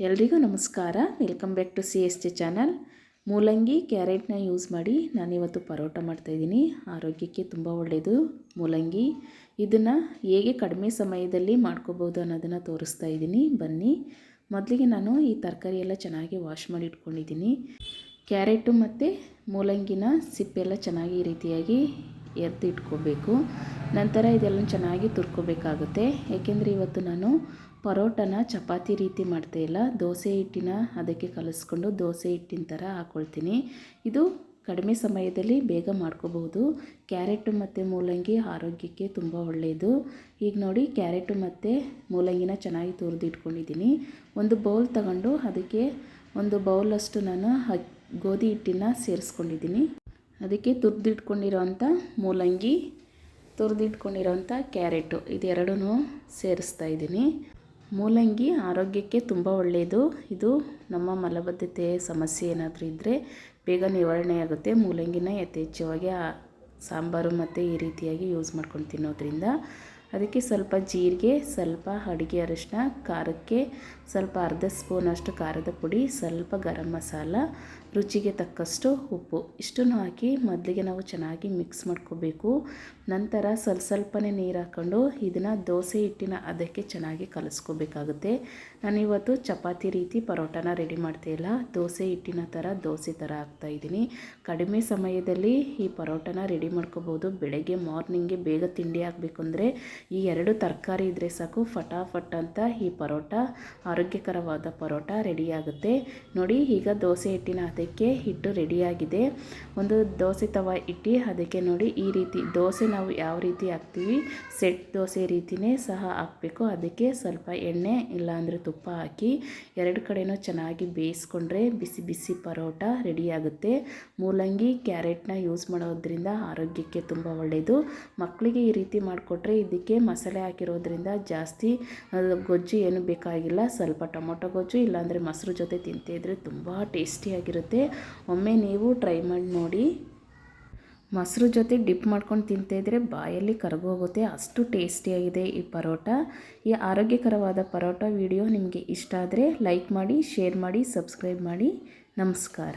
ಎಲ್ರಿಗೂ ನಮಸ್ಕಾರ. Welcome back to C S T channel ಮೂಲಂಗಿ ಕ್ಯಾರೆಟ್ನ ಯೂಸ್ ಮಾಡಿ ನಾನಿವತ್ತು ಪರೋಟ ಮಾಡ್ತಾಯಿದ್ದೀನಿ ಆರೋಗ್ಯಕ್ಕೆ ತುಂಬ ಒಳ್ಳೆಯದು ಮೂಲಂಗಿ. ಇದನ್ನು ಹೇಗೆ ಕಡಿಮೆ ಸಮಯದಲ್ಲಿ ಮಾಡ್ಕೋಬೋದು ಅನ್ನೋದನ್ನು ತೋರಿಸ್ತಾ ಇದ್ದೀನಿ. ಬನ್ನಿ. ಮೊದಲಿಗೆ ನಾನು ಈ ತರಕಾರಿ ಎಲ್ಲ ಚೆನ್ನಾಗಿ ವಾಶ್ ಮಾಡಿ ಇಟ್ಕೊಂಡಿದ್ದೀನಿ. ಕ್ಯಾರೆಟು ಮತ್ತು ಮೂಲಂಗಿನ ಸಿಪ್ಪೆಲ್ಲ ಚೆನ್ನಾಗಿ ರೀತಿಯಾಗಿ ಎರ್ದು ಇಟ್ಕೋಬೇಕು. ನಂತರ ಇದೆಲ್ಲ ಚೆನ್ನಾಗಿ ತುರ್ಕೋಬೇಕಾಗುತ್ತೆ. ಏಕೆಂದರೆ ಇವತ್ತು ನಾನು ಪರೋಟನ ಚಪಾತಿ ರೀತಿ ಮಾಡ್ತಾಯಿಲ್ಲ ದೋಸೆ ಹಿಟ್ಟಿನ ಅದಕ್ಕೆ ಕಲಿಸ್ಕೊಂಡು ದೋಸೆ ಹಿಟ್ಟಿನ ಥರ ಹಾಕ್ಕೊಳ್ತೀನಿ ಇದು ಕಡಿಮೆ ಸಮಯದಲ್ಲಿ ಬೇಗ ಮಾಡ್ಕೋಬಹುದು. ಕ್ಯಾರೆಟು ಮತ್ತು ಮೂಲಂಗಿ ಆರೋಗ್ಯಕ್ಕೆ ತುಂಬ ಒಳ್ಳೆಯದು. ಈಗ ನೋಡಿ, ಕ್ಯಾರೆಟು ಮತ್ತು ಮೂಲಂಗಿನ ಚೆನ್ನಾಗಿ ತುರಿದು ಇಟ್ಕೊಂಡಿದ್ದೀನಿ. ಒಂದು ಬೌಲ್ ತಗೊಂಡು ಅದಕ್ಕೆ ಒಂದು ಬೌಲಷ್ಟು ನಾನು ಗೋಧಿ ಹಿಟ್ಟಿನ ಸೇರಿಸ್ಕೊಂಡಿದ್ದೀನಿ. ಅದಕ್ಕೆ ತುರಿದಿಟ್ಕೊಂಡಿರೋಂಥ ಮೂಲಂಗಿ ತುರಿದಿಟ್ಕೊಂಡಿರೋವಂಥ ಕ್ಯಾರೆಟು ಇದೆರಡೂ ಸೇರಿಸ್ತಾ ಇದ್ದೀನಿ. ಮೂಲಂಗಿ ಆರೋಗ್ಯಕ್ಕೆ ತುಂಬ ಒಳ್ಳೆಯದು ಇದು ನಮ್ಮ ಮಲಬದ್ಧತೆ ಸಮಸ್ಯೆ ಏನಾದರೂ ಇದ್ದರೆ ಬೇಗ ನಿವಾರಣೆ ಆಗುತ್ತೆ. ಮೂಲಂಗಿನ ಯಥೇಚ್ಛವಾಗಿ ಸಾಂಬಾರು ಮತ್ತು ಈ ರೀತಿಯಾಗಿ ಯೂಸ್ ಮಾಡ್ಕೊಂಡು ತಿನ್ನೋದ್ರಿಂದ. ಅದಕ್ಕೆ ಸ್ವಲ್ಪ ಜೀರಿಗೆ, ಸ್ವಲ್ಪ ಅಡುಗೆ ಅರಿಶಿನ ಖಾರಕ್ಕೆ ಸ್ವಲ್ಪ ಅರ್ಧ ಸ್ಪೂನಷ್ಟು ಖಾರದ ಪುಡಿ, ಸ್ವಲ್ಪ ಗರಂ ಮಸಾಲ, ರುಚಿಗೆ ತಕ್ಕಷ್ಟು ಉಪ್ಪು. ಇಷ್ಟನ್ನು ಹಾಕಿ ಮೊದಲಿಗೆ ನಾವು ಚೆನ್ನಾಗಿ ಮಿಕ್ಸ್ ಮಾಡ್ಕೋಬೇಕು. ನಂತರ ಸ್ವಲ್ಪ ಸ್ವಲ್ಪನೇ ನೀರು ಹಾಕ್ಕೊಂಡು ಇದನ್ನು ದೋಸೆ ಹಿಟ್ಟಿನ ಅದಕ್ಕೆ ಚೆನ್ನಾಗಿ ಕಲಿಸ್ಕೋಬೇಕಾಗುತ್ತೆ. ನಾನಿವತ್ತು ಚಪಾತಿ ರೀತಿ ಪರೋಟನ ರೆಡಿ ಮಾಡ್ತಾಯಿಲ್ಲ, ದೋಸೆ ಹಿಟ್ಟಿನ ಥರ, ದೋಸೆ ಥರ ಹಾಕ್ತಾಯಿದ್ದೀನಿ ಕಡಿಮೆ ಸಮಯದಲ್ಲಿ ಈ ಪರೋಟನ ರೆಡಿ ಮಾಡ್ಕೋಬೋದು. ಬೆಳಗ್ಗೆ ಮಾರ್ನಿಂಗ್ಗೆ ಬೇಗ ತಿಂಡಿ ಆಗಬೇಕು ಅಂದರೆ ಈ ಎರಡು ತರಕಾರಿ ಇದ್ದರೆ ಸಾಕು. ಫಟಾಫಟ್ ಅಂತ ಈ ಪರೋಟ, ಆರೋಗ್ಯಕರವಾದ ಪರೋಟ ರೆಡಿಯಾಗುತ್ತೆ. ನೋಡಿ, ಈಗ ದೋಸೆ ಹಿಟ್ಟಿನ ಅದಕ್ಕೆ ಹಿಟ್ಟು ರೆಡಿಯಾಗಿದೆ. ಒಂದು ದೋಸೆ ತವ ಇಟ್ಟು, ಅದಕ್ಕೆ ನೋಡಿ ಈ ರೀತಿ ದೋಸೆ ನಾವು ಯಾವ ರೀತಿ ಹಾಕ್ತೀವಿ, ಸೆಟ್ ದೋಸೆ ರೀತಿಯೇ ಸಹ ಹಾಕಬೇಕು. ಅದಕ್ಕೆ ಸ್ವಲ್ಪ ಎಣ್ಣೆ, ಇಲ್ಲಾಂದರೆ ತುಪ್ಪ ಹಾಕಿ ಎರಡು ಕಡೆಯೂ ಚೆನ್ನಾಗಿ ಬೇಯಿಸ್ಕೊಂಡ್ರೆ ಬಿಸಿ ಬಿಸಿ ಪರೋಟ ರೆಡಿಯಾಗುತ್ತೆ. ಮೂಲಂಗಿ, ಕ್ಯಾರೆಟ್ನ ಯೂಸ್ ಮಾಡೋದ್ರಿಂದ ಆರೋಗ್ಯಕ್ಕೆ ತುಂಬ ಒಳ್ಳೆಯದು ಮಕ್ಕಳಿಗೆ ಈ ರೀತಿ ಮಾಡಿಕೊಟ್ರೆ ಇದಕ್ಕೆ ಮಸಾಲೆ ಹಾಕಿರೋದ್ರಿಂದ ಜಾಸ್ತಿ ಗೊಜ್ಜು ಏನು ಬೇಕಾಗಿಲ್ಲ. ಸ್ವಲ್ಪ ಟೊಮೊಟೊ ಗೊಜ್ಜು, ಇಲ್ಲಾಂದರೆ ಮೊಸರು ಜೊತೆ ತಿಂತಿದ್ರೆ ತುಂಬ ಟೇಸ್ಟಿಯಾಗಿರುತ್ತೆ ಒಮ್ಮೆ ನೀವು ಟ್ರೈ ಮಾಡಿ ನೋಡಿ. ಮೊಸರು ಜೊತೆ ಡಿಪ್ ಮಾಡ್ಕೊಂಡು ತಿಂತಿದ್ರೆ ಬಾಯಲ್ಲಿ ಕರಗೋಗುತ್ತೆ ಅಷ್ಟು ಟೇಸ್ಟಿಯಾಗಿದೆ ಈ ಪರೋಟ. ಈ ಆರೋಗ್ಯಕರವಾದ ಪರೋಟ ವಿಡಿಯೋ ನಿಮಗೆ ಇಷ್ಟ ಆದರೆ ಲೈಕ್ ಮಾಡಿ, ಶೇರ್ ಮಾಡಿ, ಸಬ್ಸ್ಕ್ರೈಬ್ ಮಾಡಿ. ನಮಸ್ಕಾರ.